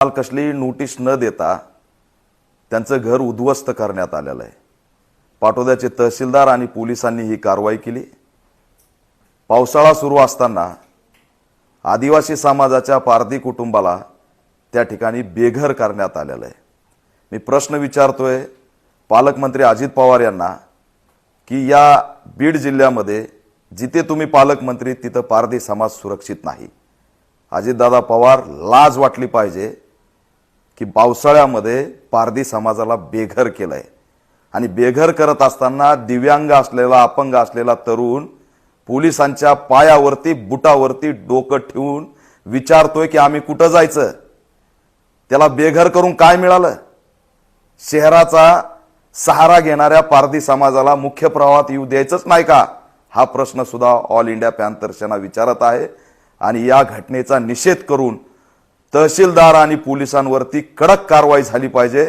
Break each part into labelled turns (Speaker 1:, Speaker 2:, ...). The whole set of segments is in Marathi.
Speaker 1: काल नोटीस न देता त्यांचं घर उद्ध्वस्त करण्यात आलेलं आहे. पाटोद्याचे तहसीलदार आणि पोलिसांनी ही कारवाई केली. पावसाळा सुरू असताना आदिवासी समाजाच्या पारधी कुटुंबाला त्या ठिकाणी बेघर करण्यात आलेलं आहे. मी प्रश्न विचारतोय पालकमंत्री अजित पवार यांना की या बीड जिल्ह्यामध्ये जिथे तुम्ही पालकमंत्री तिथं पारधी समाज सुरक्षित नाही. अजितदादा पवार लाज वाटली पाहिजे. की पावसाळ्यामध्ये पारधी समाजाला बेघर केलंय. आणि बेघर करत असताना दिव्यांग असलेला अपंग असलेला तरुण पोलिसांच्या पायावरती बुटावरती डोकं ठेवून विचारतोय की आम्ही कुठं जायचं? त्याला बेघर करून काय मिळालं? शहराचा सहारा घेणाऱ्या पारधी समाजाला मुख्य प्रवाहात येऊ द्यायचंच नाही का? हा प्रश्न सुद्धा ऑल इंडिया पॅन्थर विचारत आहे. आणि या घटनेचा निषेध करून तहसीलदार आणि पोलिसांवरती कडक कारवाई झाली पाहिजे.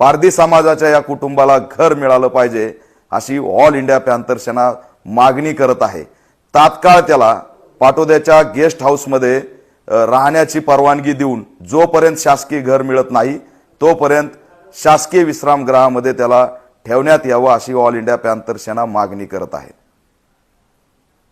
Speaker 1: पारधी समाजाच्या या कुटुंबाला घर मिळालं पाहिजे अशी ऑल इंडिया पॅन्थरसेना मागणी करत आहे. तात्काळ त्याला पाटोद्याच्या गेस्ट हाऊसमध्ये राहण्याची परवानगी देऊन जोपर्यंत शासकीय घर मिळत नाही तोपर्यंत शासकीय विश्रामगृहामध्ये त्याला ठेवण्यात यावं अशी ऑल इंडिया पॅन्थरसेना मागणी करत आहे.